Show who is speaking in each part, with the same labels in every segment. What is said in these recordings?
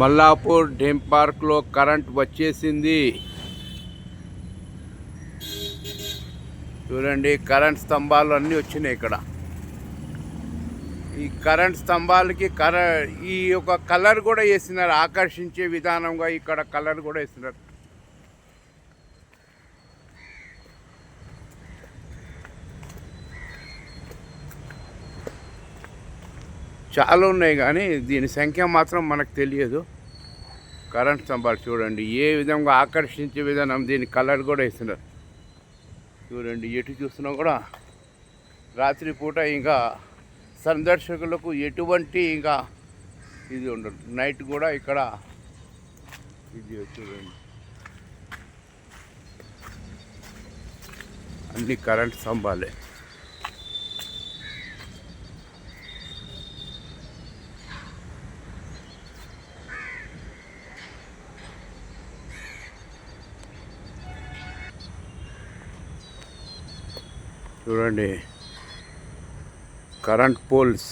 Speaker 1: Mallapur deem పార్క్లో current వచ్చేసింది. చూడండి కరెంట్ స్తంభాలు అన్నీ వచ్చినాయి ఇక్కడ. ఈ కరెంట్ స్తంభాలకి కర ఈ యొక్క కలర్ కూడా వేసినారు ఆకర్షించే విధానంగా ఇక్కడ కలర్ కూడా వేసినారు. చాలా ఉన్నాయి కానీ దీని సంఖ్య మాత్రం మనకు తెలియదు. కరెంట్ స్తంభాలు చూడండి ఏ విధంగా ఆకర్షించే విధానం దీని కలర్ కూడా ఇస్తున్నారు. చూడండి ఎటు చూస్తున్నా కూడా రాత్రిపూట ఇంకా సందర్శకులకు ఎటువంటి ఇంకా ఇది ఉండదు. నైట్ కూడా ఇక్కడ ఇది చూడండి. అన్ని కరెంట్ స్తంభాలే. చూడండి. Current poles.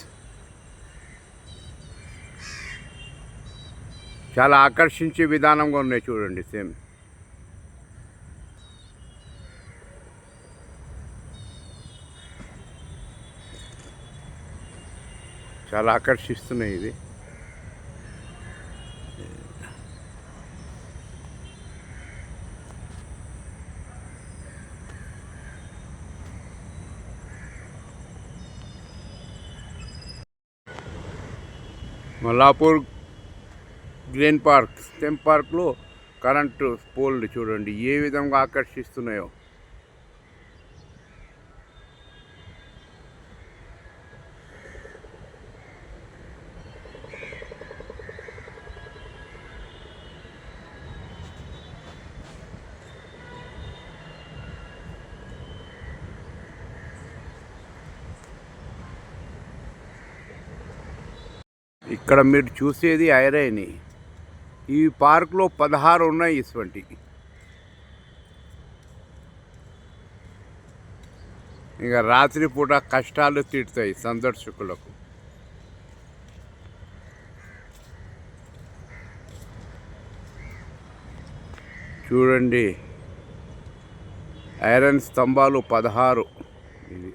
Speaker 1: చాలా ఆకర్షించే విధానంగా ఉన్నాయి చూడండి సేమ్. చాలా ఆకర్షిస్తున్నాయి ఇది మల్లాపూర్ గ్రీన్ పార్క్ స్టెమ్ పార్క్లో కరెంటు పోల్లు చూడండి ఏ విధంగా ఆకర్షిస్తున్నాయో. ఇక్కడ మీరు చూసేది ఐరైని. ఈ పార్క్లో పదహారు ఉన్నాయి ఇటువంటి ఇక రాత్రిపూట కష్టాలు తీరుతాయి సందర్శకులకు. చూడండి. ఐరన్ స్తంభాలు పదహారు. ఇది.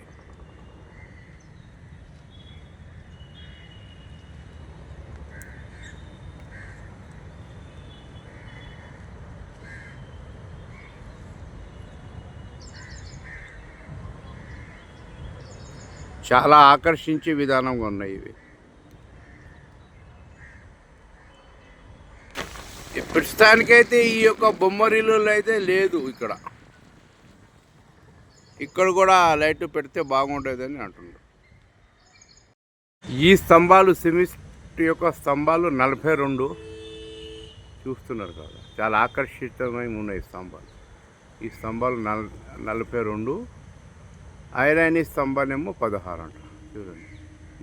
Speaker 1: చాలా ఆకర్షించే విధానంగా ఉన్నాయి ఇవి. ప్రస్తుతానికైతే ఈ యొక్క బొమ్మరిల్లు అయితే లేదు ఇక్కడ. ఇక్కడ కూడా లైట్ పెడితే బాగుంటుందని అంటున్నారు. ఈ స్తంభాలు సిమిస్ట్ యొక్క స్తంభాలు నలభై రెండు చూస్తున్నారు కదా. చాలా ఆకర్షితమై ఉన్నాయి స్తంభాలు. ఈ స్తంభాలు నల్ నలభై రెండు ఐరాని స్తంభాలేమో పదహారు అంట చూడండి.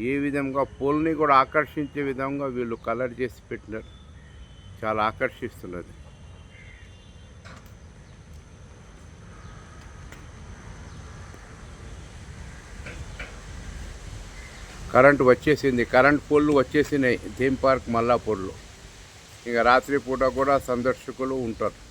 Speaker 1: ఏ విధంగా పూలని కూడా ఆకర్షించే విధంగా వీళ్ళు కలర్ చేసి పెట్టినారు. చాలా ఆకర్షిస్తున్నది. కరెంట్ వచ్చేసింది. కరెంట్ పోల్లు వచ్చేసినాయి. థీమ్ పార్క్ మల్లాపూర్లో. ఇక రాత్రిపూట కూడా సందర్శకులు ఉంటారు.